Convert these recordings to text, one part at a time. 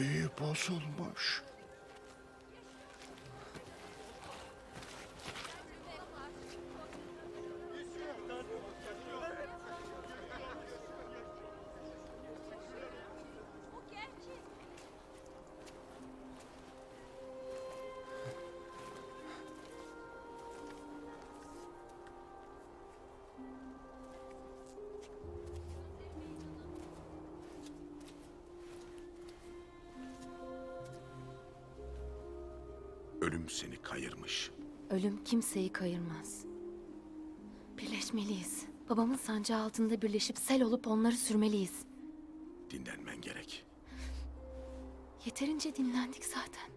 büyü bozulmuş. Ölüm seni kayırmış. Ölüm kimseyi kayırmaz. Birleşmeliyiz. Babamın sancağı altında birleşip sel olup onları sürmeliyiz. Dinlenmen gerek. Yeterince dinlendik zaten.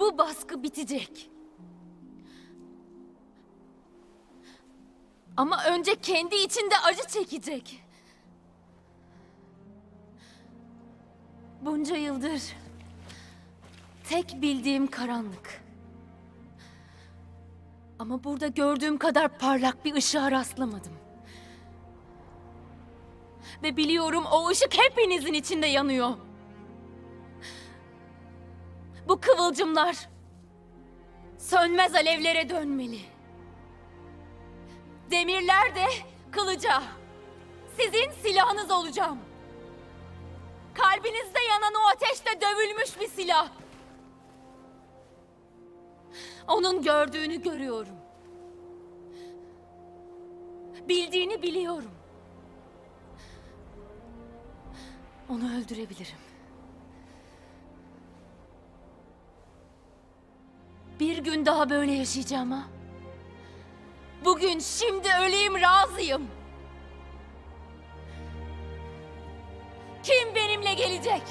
Bu baskı bitecek. Ama önce kendi içinde acı çekecek. Bunca yıldır tek bildiğim karanlık. Ama burada gördüğüm kadar parlak bir ışığa rastlamadım. Ve biliyorum o ışık hepinizin içinde yanıyor. Bu kıvılcımlar sönmez alevlere dönmeli. Demirler de kılıca. Sizin silahınız olacağım. Kalbinizde yanan o ateşle dövülmüş bir silah. Onun gördüğünü görüyorum. Bildiğini biliyorum. Onu öldürebilirim. Bir gün daha böyle yaşayacağım ha. Bugün şimdi öleyim razıyım. Kim benimle gelecek?